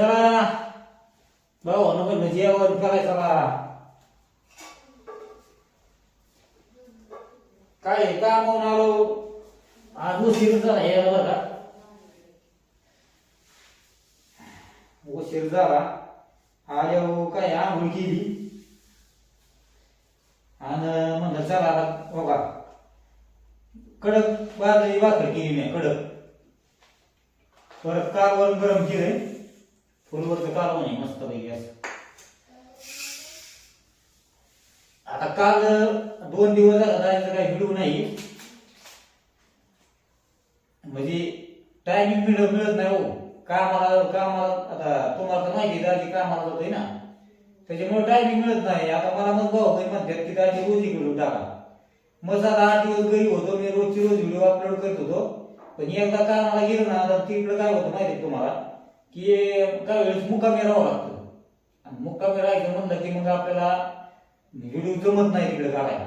चला भाऊ नको जेवण करायचं बा. काय काम होऊन आलो. आज उशीर झाला हे बरं उशीर झाला. आज काय आंघोळ केली. आणि म्हणलं चला आता बघा. कडक बाजरी भाकर केली मी कडक. परत कालवण गरम केलंय. फुलवरचं कालवण आहे मस्त पैकी असं. आता काल दोन दिवस झाला जायचं काही व्हिडिओ नाही. म्हणजे टायमिंग मिळत मिळत नाही हो. कामाला कामाला आता तुम्हाला तर माहिती आहे कामाला जातोय ना. त्याच्यामुळे टायमिंग मिळत नाही. आता मला मग भाऊ काही म्हणतात की दाजी रोज व्हिडिओ टाका. मग आता आठ दिवस घरी होतो मी रोजची रोज व्हिडिओ अपलोड करत होतो. पण एकदा कामाला गेलो ना तर तिकडं काय होतं माहिती आहे तुम्हाला? की काही वेळेस मुक्कामी राहावं लागतं आणि मुक्कामी राहायचं म्हणलं की मग आपल्याला व्हिडिओ जमत नाही तिकडे काढायला.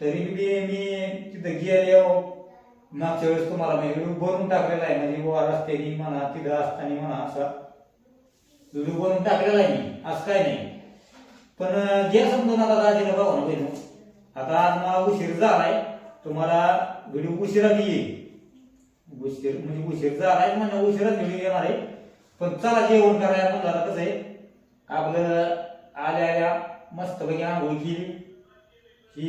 तरी बी मी तिथं गेले हो. मागच्या वेळेस तुम्हाला मी व्हिडिओ बनवून टाकलेला आहे. म्हणजे वा रस्त्यानी म्हणा तिथं असताना म्हणा असा. व्हिडिओ बनवून टाकलेला आहे मी. असं काय नाही. पण जे समजून आता दाजीला बघा ना बहिण आता आज मला उशीर झालाय. तुम्हाला व्हिडिओ उशिरा येईल. उशीर म्हणजे उशीर झालाय म्हणजे उशिराच व्हिडिओ येणार आहे. पण चला जेवण करायला म्हणलं कसं आहे आपलं आल्या आल्या मस्तपैकी आंघोळ केली. ही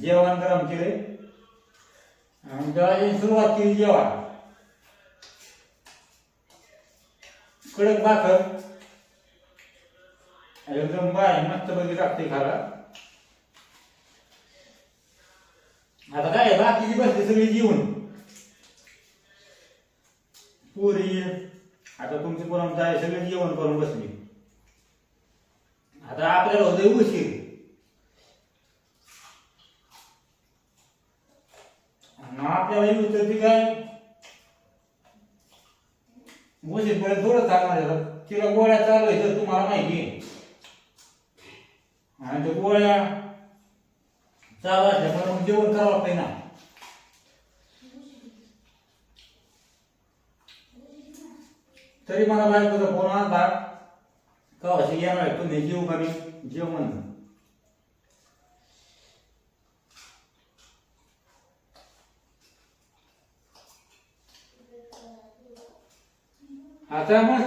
जेवण गरम केलं जेवायची सुरुवात केली जेवण. कडक भाकर. एकदम बाय मस्तपैकी टाकते खाला आता काय बाकीची बसली सगळी जेवण पुरी आता तुमची परंपरा सगळी जेवण करून बसली. आता आपल्याला होते उशीर. आपल्याला येऊ ती काय? उशीर पर्यंत थोडं चालणार तिला गोळ्या चालू आहे तर तुम्हाला माहिती आहे. आणि त्या गोळ्या चालू असल्यामुळे मग जेवण करावं लागतंय ना. तरी मला बायकोचा फोन आला का असे येणार आहे? तुम्ही जेव का मी? जेव म्हण आता मग?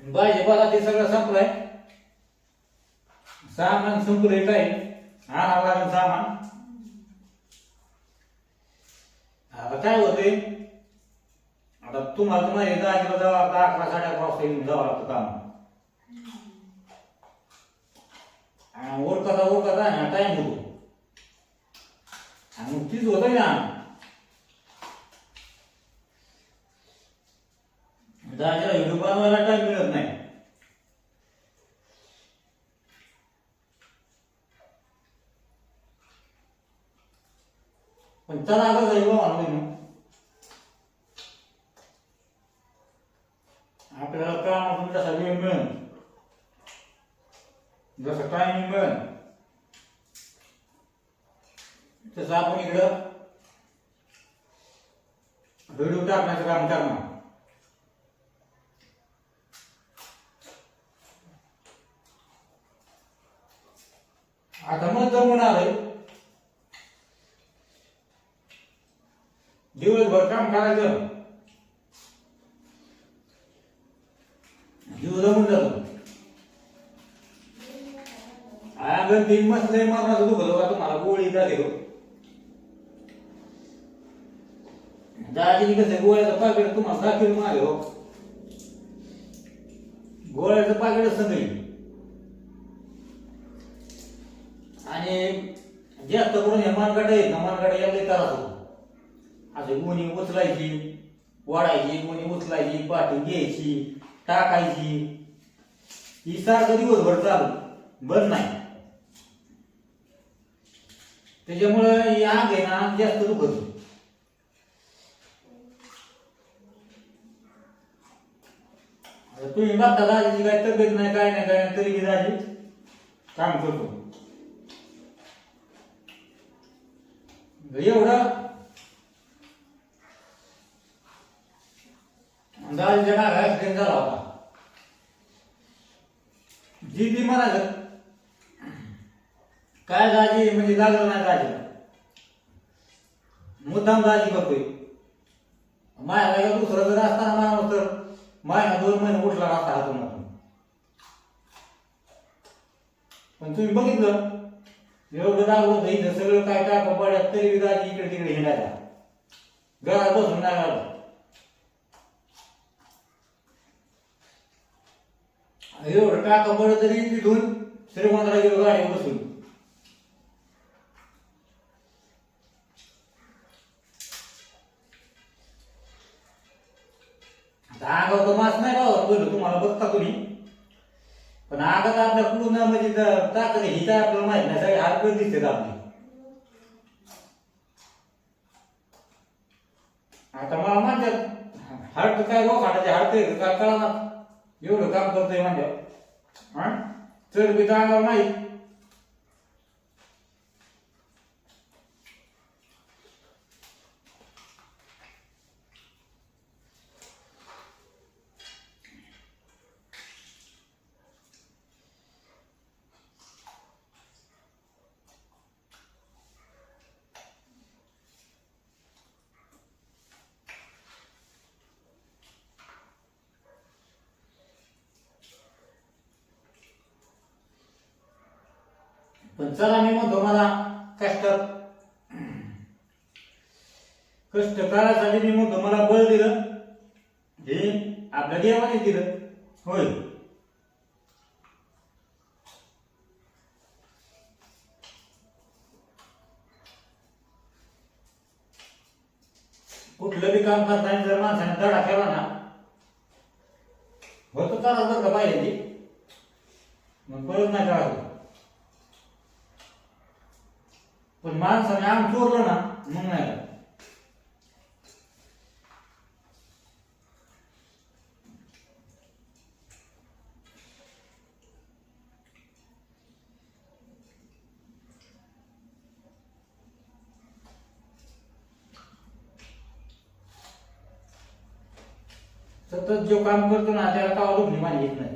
भाजीपाला ते सगळं संपलंय. सामान संपलंय काय आणावं लागेल सामान आता काय होते आता तुम्हाला तर माहिती दहा किलो जावं लागतं अकरा साडे अकरा वाजता येऊन जावं लागतं काम आणि ओरकाचा ओरकाचा ना टाइम होतो आणि मग तीच होत ना दहाच्या व्हिडिओ बनवायला टाइम मिळत नाही पण चला आता जाईल बाबा म्हणून आपल्याला जसं टायमिंग मिळेल तसं आपण इकडं व्हिडिओ टाकण्याचं काम करणार आता मग जमून आलंय दिवसभर काम करायचं जीव जमून जातो तीन मस्त लय मरणाचं दुखत का तुम्हाला. गोळी झाली हो. दाजीने कसं गोळ्याचं पाकिट तुम्हाला दाखवेल मागे हो. गोळ्याचं पाकिट सगळी आणि जास्त करून हे मानकाटा आहेत ना मानकाटा यायला लय त्रास होतो. असे गुणी उचलायची वाढायची गुणी उचलायची पाठी घ्यायची टाकायची. ही सारखं दिवसभर चालू बंद नाही. त्याच्यामुळं या अंग आहे ना जास्त दुखत तुम्ही बघता दाजीची काय तब्येत नाही काय नाही काय नाही, तरी की दाजी काम करतो. एवढं? दाजीच्या मागे ऍक्सिडेंट झाला होता. जी ती म्हणाल काय दाजी म्हणजे लागलं नाही दाजीला मुद्दाम दाजी करतोय. मायाला एका दुसरं जर असताना माणूस तर महिना दोन महिने उठला नसता हातून पण तुम्ही बघितलं? एवढं लागलं होतं इथं सगळं काय टाकं पडत तरी बी इकडे तिकडे हिंडायला. घरात बसून नाही लागलं एवढं काका पडत तरी तिथून श्रीमंतला गेलो गाडी बसून. म्हणजे ज- ताकद ही काय आपल्याला माहीत नाही सगळे हात पण दिसते आपली. आता मला म्हणतात हाड काय गो हाडाचे हाडते काय कळा ना एवढं काम करतोय म्हणजे चरबी चढ नाही. पण चला मी म्हणतो मला कष्ट कष्ट करायसाठी मी म्हणतो मला बळ दिलं. हे आपल्या देवाने दिलं. होय. कुठलं बी काम करताना जर माणसाने धडा केला ना होतो चालत बरं का पाहिजे. ती मग परत नाही करायचं. पण माणसाने आम चोरलं ना मग नाही का सतत जो काम करतो ना त्याला का दुखणी मानी येत नाही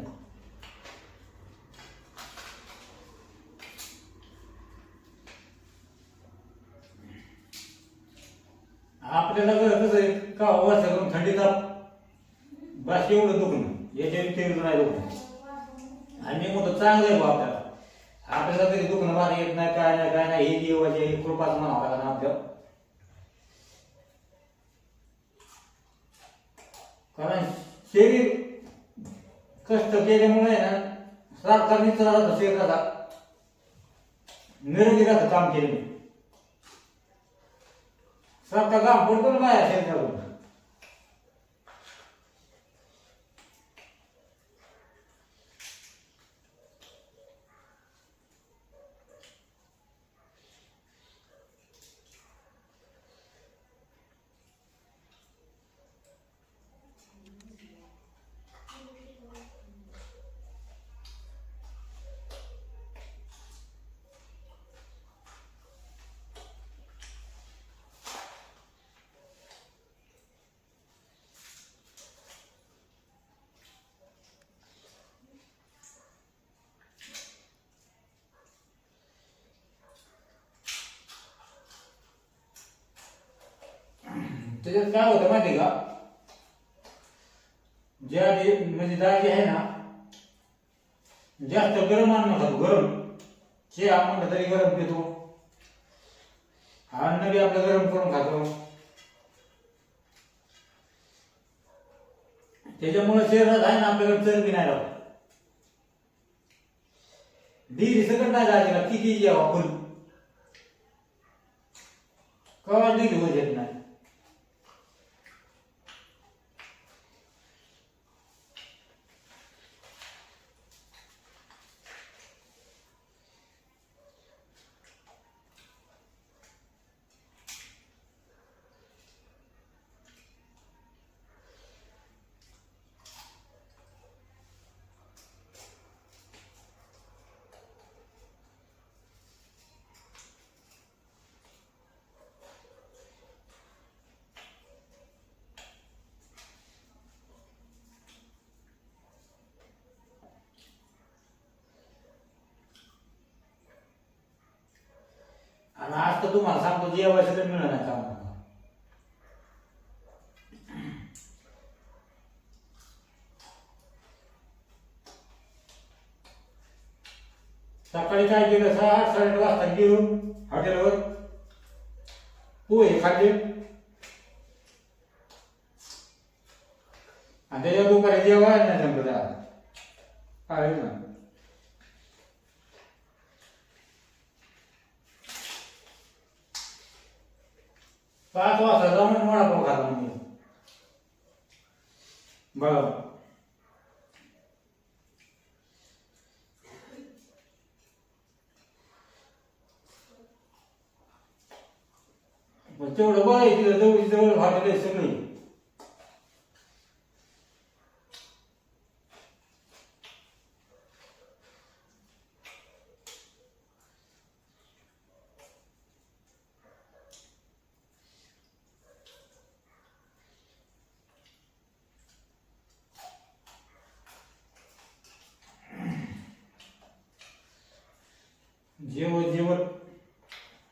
आपल्याला बरं कसं आहे का वर्षातून थंडी ताप बस एवढं दुखणं याच्या व्यतिरिक्त नाही दुखणं. आणि मी म्हणतो चांगलं आहे बा आपल्याला. आपल्याला तरी दुखणं मला येत नाही काय नाही काय नाही हे देवाचे हे कृपाच म्हणावं लागणार आपल्या कारण शरीर कष्ट केल्यामुळे ना सरकारने मित्र राहतो निरोगी राहतं काम केल्याने सारखा आपण पण ना बाहेर शरीरावर त्याच्यात काय होतं माहिती का? ज्या जे- म्हणजे दाजी आहे ना जास्त गरम अन्न खातो गरम. जे आपण तरी गरम पितो. अन्न बी आपलं गरम करून खातो. त्याच्यामुळे शरीरात आहे ना आपल्याकडे चरबी नाही राहत. डिग्री सकट नाही दाजीला किती जेवा फुल. कवा डिग्री होत येत नाही. तुम्हाला सांगतो जेवायचं तर मिळणार नाही काम सकाळी काय केलं? सहा आठ साडेआठ वाजता गेलो हॉटेलवर. पोहे खाल्ले. आणि त्याच्या दुपारी जेवायला नाही जमलं त्याला काय ना पाच वाजता जाऊन वडापाव खाला म्हणजे बघा. तेवढं बरं जवळ जवळ हॉटेल आहे सगळी. जेवण जेवत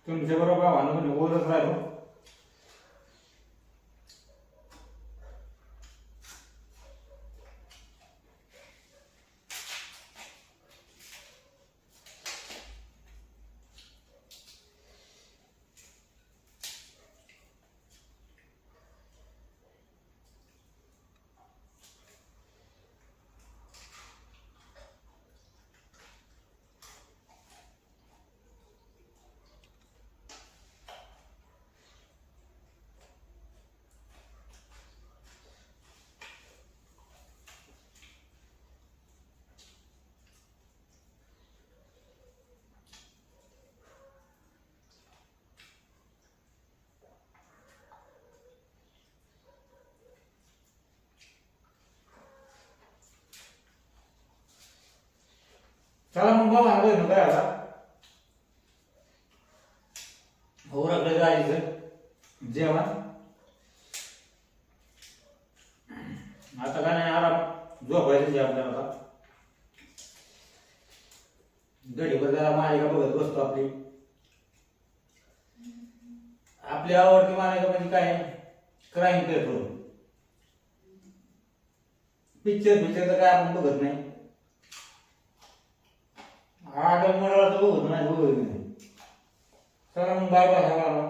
तुमच्या बरोबर भावानं म्हणजे बोलत राहिलो. चला मग बाबा आलो काय आता ओरखलं जायचं जेवण? आता काय नाही आराम? झोपायचं जे आपल्याला आता गडीवर जरा मालिका बघत बसतो आपली. आपली आवडती मालिका म्हणजे काय? क्राईम पेट्रोल पिक्चर पिक्चर तर काय आपण बघत नाही. आठ मंडळाचं बघत नाही बघत नाही चला मग बाय बाय बाय